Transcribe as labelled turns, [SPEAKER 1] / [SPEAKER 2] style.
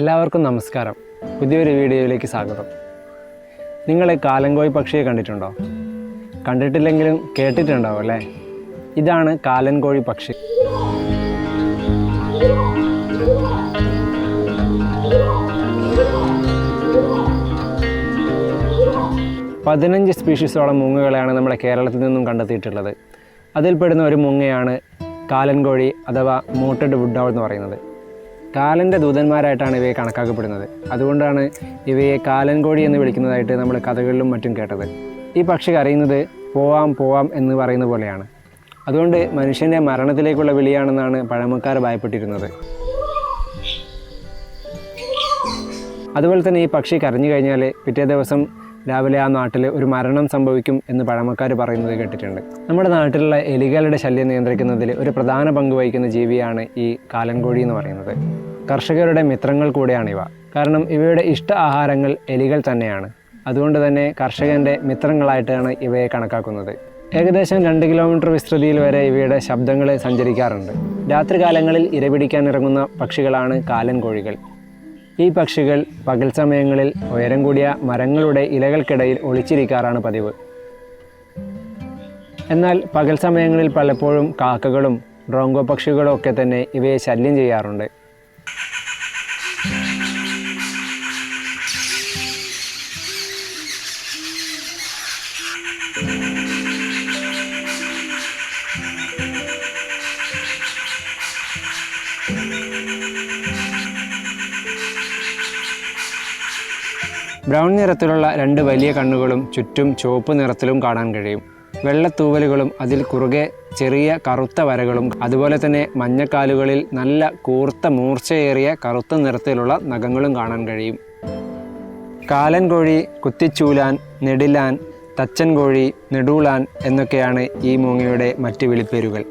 [SPEAKER 1] എല്ലാവർക്കും നമസ്കാരം. പുതിയൊരു വീഡിയോയിലേക്ക് സ്വാഗതം. നിങ്ങൾ കാലൻകോഴി പക്ഷിയെ കണ്ടിട്ടുണ്ടോ? കണ്ടിട്ടില്ലെങ്കിലും കേട്ടിട്ടുണ്ടാവും അല്ലേ? ഇതാണ് കാലൻകോഴി പക്ഷി. പതിനഞ്ച് സ്പീഷീസോളം മുങ്ങകളെയാണ് നമ്മുടെ കേരളത്തിൽ നിന്നും കണ്ടെത്തിയിട്ടുള്ളത്. അതിൽപ്പെടുന്ന ഒരു മുങ്ങയാണ് കാലൻകോഴി അഥവാ മൂട്ടഡ് വുഡ് എന്ന് പറയുന്നത്. കാലന്റെ ദൂതന്മാരായിട്ടാണ് ഇവയെ കണക്കാക്കപ്പെടുന്നത്. അതുകൊണ്ടാണ് ഇവയെ കാലൻകോഴി എന്ന് വിളിക്കുന്നതായിട്ട് നമ്മൾ കഥകളിലും മറ്റും കേട്ടത്. ഈ പക്ഷി അറിയുന്നത് പോവാം പോവാം എന്ന് പറയുന്ന പോലെയാണ്. അതുകൊണ്ട് മനുഷ്യന്റെ മരണത്തിലേക്കുള്ള വിളിയാണെന്നാണ് പഴമക്കാർ ഭയപ്പെട്ടിരുന്നത്. അതുപോലെ തന്നെ ഈ പക്ഷി കരഞ്ഞു കഴിഞ്ഞാൽ പിറ്റേ ദിവസം രാവിലെ ആ നാട്ടിൽ ഒരു മരണം സംഭവിക്കും എന്ന് പഴമക്കാർ പറയുന്നത് കേട്ടിട്ടുണ്ട്. നമ്മുടെ നാട്ടിലുള്ള എലികളുടെ ശല്യം നിയന്ത്രിക്കുന്നതിൽ ഒരു പ്രധാന പങ്ക് വഹിക്കുന്ന ജീവിയാണ് ഈ കാലൻകോഴി എന്ന് പറയുന്നത്. കർഷകരുടെ മിത്രങ്ങൾ കൂടെയാണിവ കാരണം ഇവയുടെ ഇഷ്ട ആഹാരങ്ങൾ എലികൾ തന്നെയാണ്. അതുകൊണ്ട് തന്നെ കർഷകന്റെ മിത്രങ്ങളായിട്ടാണ് ഇവയെ കണക്കാക്കുന്നത്. ഏകദേശം രണ്ട് കിലോമീറ്റർ വിസ്തൃതിയിൽ വരെ ഇവയുടെ ശബ്ദങ്ങൾ സഞ്ചരിക്കാറുണ്ട്. രാത്രികാലങ്ങളിൽ ഇരപിടിക്കാൻ ഇറങ്ങുന്ന പക്ഷികളാണ് കാലൻ കോഴികൾ ഈ പക്ഷികൾ പകൽ സമയങ്ങളിൽ ഉയരം കൂടിയ മരങ്ങളുടെ ഇലകൾക്കിടയിൽ ഒളിച്ചിരിക്കാറാണ് പതിവ്. എന്നാൽ പകൽ സമയങ്ങളിൽ പലപ്പോഴും കാക്കകളും ഡ്രോങ്കോ പക്ഷികളും ഒക്കെ തന്നെ ഇവയെ ശല്യം ചെയ്യാറുണ്ട്. ബ്രൗൺ നിറത്തിലുള്ള രണ്ട് വലിയ കണ്ണുകളും ചുറ്റും ചുവപ്പ് നിറത്തിലും കാണാൻ കഴിയും. വെള്ളത്തൂവലുകളും അതിൽ കുറുകെ ചെറിയ കറുത്ത വരകളും അതുപോലെ തന്നെ മഞ്ഞക്കാലുകളിൽ നല്ല കൂർത്ത മൂർച്ചയേറിയ കറുത്ത നിറത്തിലുള്ള നഖങ്ങളും കാണാൻ കഴിയും. കാലൻ കോഴി കുത്തിച്ചൂലാൻ നെടിലാൻ തച്ചൻ കോഴി നെടൂളാൻ എന്നൊക്കെയാണ് ഈ മൂങ്ങയുടെ മറ്റ് വിളിപ്പേരുകൾ.